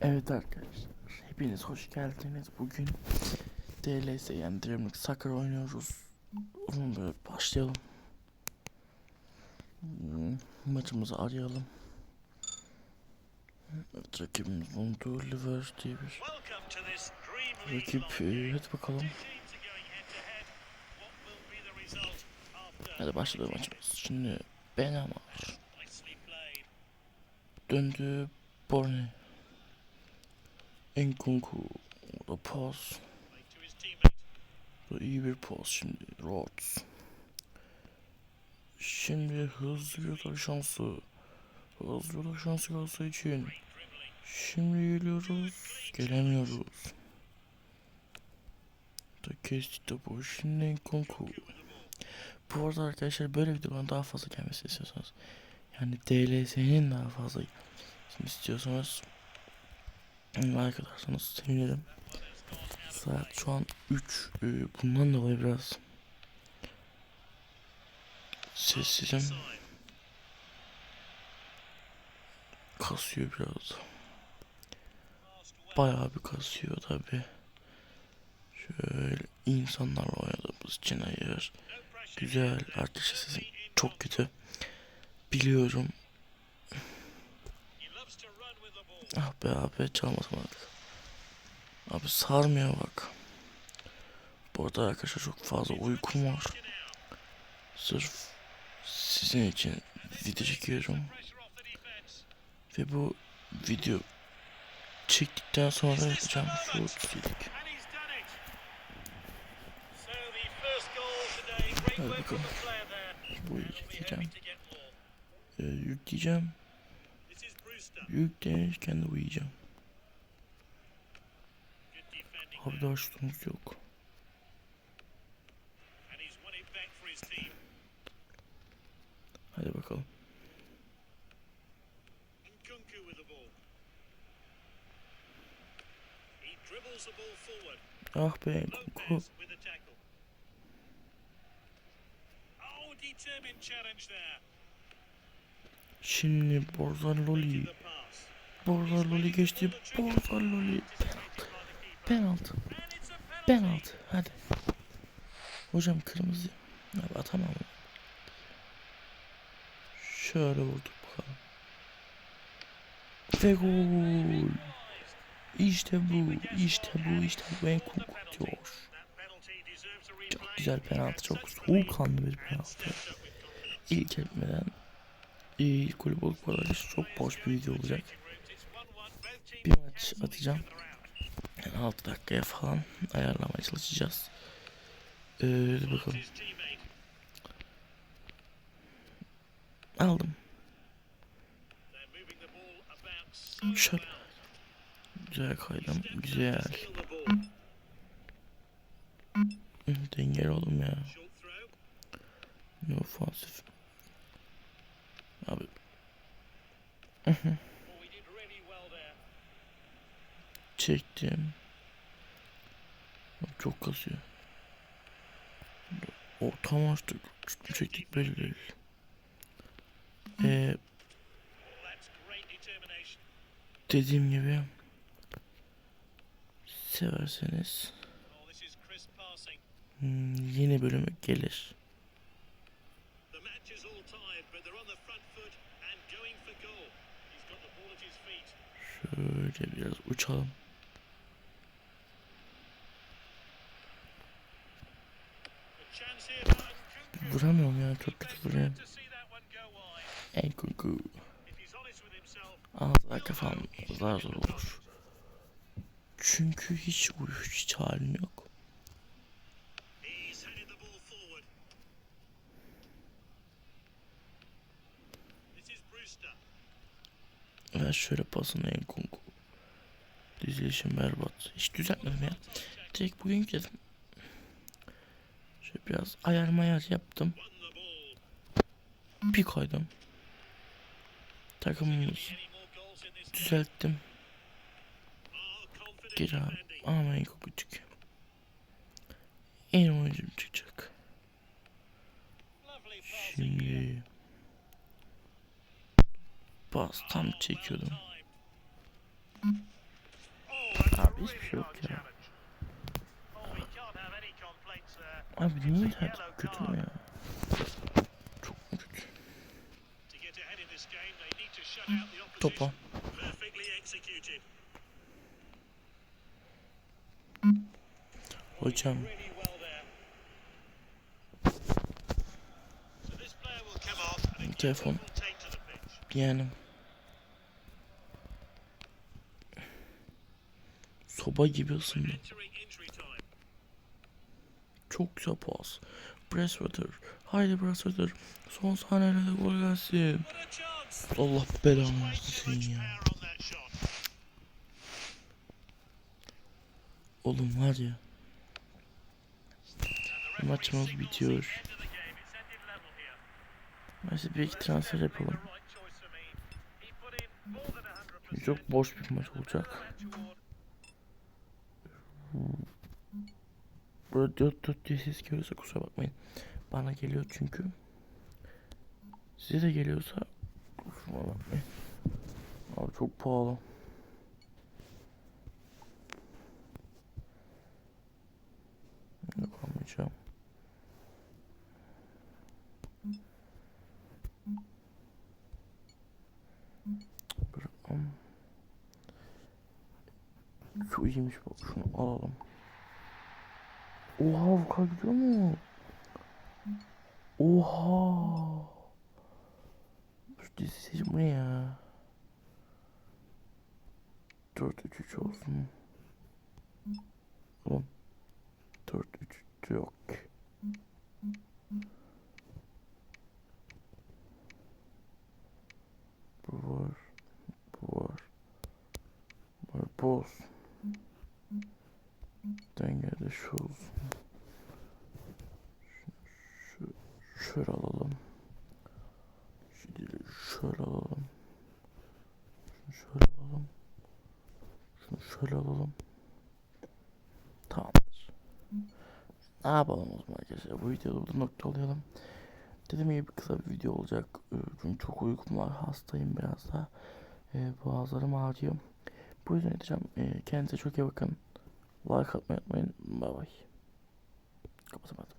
Evet arkadaşlar, hepiniz hoş geldiniz. Bugün DLS yani Dreamlink Soccer oynuyoruz. Onun böyle başlayalım. Hmm, Maçımızı arayalım. Evet, rakibimiz Montu Liver diye bir rakip. Hadi bakalım. Hadi başladı maçımız. Şimdi Benamar döndü Borne. Enkunku da pas. Bu iyi bir pas şimdi. Rhodes. Şimdi hızlı bir atak şansı. Hızlı bir atak şansı Galatasaray için. Şimdi geliyoruz. Gelemiyoruz. Da kestik de bu. Şimdi Enkunku. Bu arada arkadaşlar böyle videoların daha fazla gelmesini istiyorsanız yani DLS'nin daha fazla istiyorsanız like atarsanız sevinirim. Saat şu an 3. Ee, bundan dolayı biraz sessizim. Kasıyor biraz. Bayağı bir kasıyor tabi. Şöyle insanlarla oynadığımız için hayır. Güzel. Arkadaşlar sesim çok kötü. Biliyorum. Ah be abi çalmadım artık. Abi sarmıyor bak. Bu arada arkadaşlar çok fazla uykum var. Sırf sizin için video çekiyorum. Ve bu video çektikten sonra yapacağım şu silik. Hadi bakalım. Bu çekeceğim. Ee, yükleyeceğim. Yüklenirken de uyuyacağım. Abi daha şutumuz yok. Hadi bakalım. Ah be Kunku. Şimdi Borzan Loli. Borzan Loli geçti. Borzan Loli. Penaltı. Penaltı. Penaltı. Hadi. Hocam kırmızı. Abi atamam. Şöyle vurduk bakalım. Ve gol. İşte bu. İşte bu. İşte bu. A replay. Çok güzel penaltı. Çok soğukkanlı bir penaltı. İlk etmeden ilk kulüp olup çok boş bir video olacak. Bir maç atacağım. Yani 6 dakikaya falan ayarlamaya çalışacağız. Ee, bakalım. Aldım. Şöyle. Güzel kaydım. Güzel. Dengeli oğlum ya. Ne ofansif. Abi çektim. Çok kasıyor. O tam açtık. Çektik belli değil. Ee, dediğim gibi severseniz hmm, yeni bölümü gelir. The match is Vuramıyorum ya çok kötü vuruyorum. Himself, Altı dakika falan daha zor olur. Çünkü hiç uyuş hiç halim yok. Ver şöyle pasını Enkunku. Dizilişim berbat. Hiç düzeltmedim ya. Direkt bugün yükledim. Şöyle biraz ayar mayar yaptım. Bir koydum. Takımımız düzelttim. Geri abi. defending. Ama Enkunku çıkıyor. En oyuncum çıkacak. Şimdi Bas tam çekiyordum. Time. hiçbir şey yok Abi niye internet kötü mü ya? Çok kötü? Topa. Hocam Telefon. yani soba gibi ısındı. Çok güzel pas. Braswetter. Haydi Braswetter. Son saniyelerde gol gelsin. Allah belanı versin ya. Oğlum var ya. Maçımız bitiyor. Neyse bir iki transfer yapalım. The right choice for me. He put in more than 100%. Çok boş bir maç olacak. Böyle dört dört diye ses geliyorsa kusura bakmayın. Bana geliyor çünkü. Size de geliyorsa kusura bakmayın. Abi çok pahalı. Yapamayacağım. Bırakmam. Şu iyiymiş bak şunu alalım. Oha kadar gidiyor mu? Oha. Şu dizi seçim bu ne ya? 4 3 3 olsun. Oğlum 4 3 3 yok. Bu var. Bu var. Bu var. Bu olsun. Dengede şu olsun. Şu, şöyle alalım. Değil, şöyle alalım. Şunu şöyle alalım. Şunu şöyle alalım. Tamamdır. Ne yapalım o zaman arkadaşlar? Bu videoda burada noktalayalım. Dediğim gibi kısa bir video olacak. Ee, Çünkü çok uykum var. Hastayım biraz da. Ee, boğazlarım ağrıyor. Bu yüzden edeceğim. Ee, kendinize çok iyi bakın. Like atmayı unutmayın. Bay bay. Kapatamadım.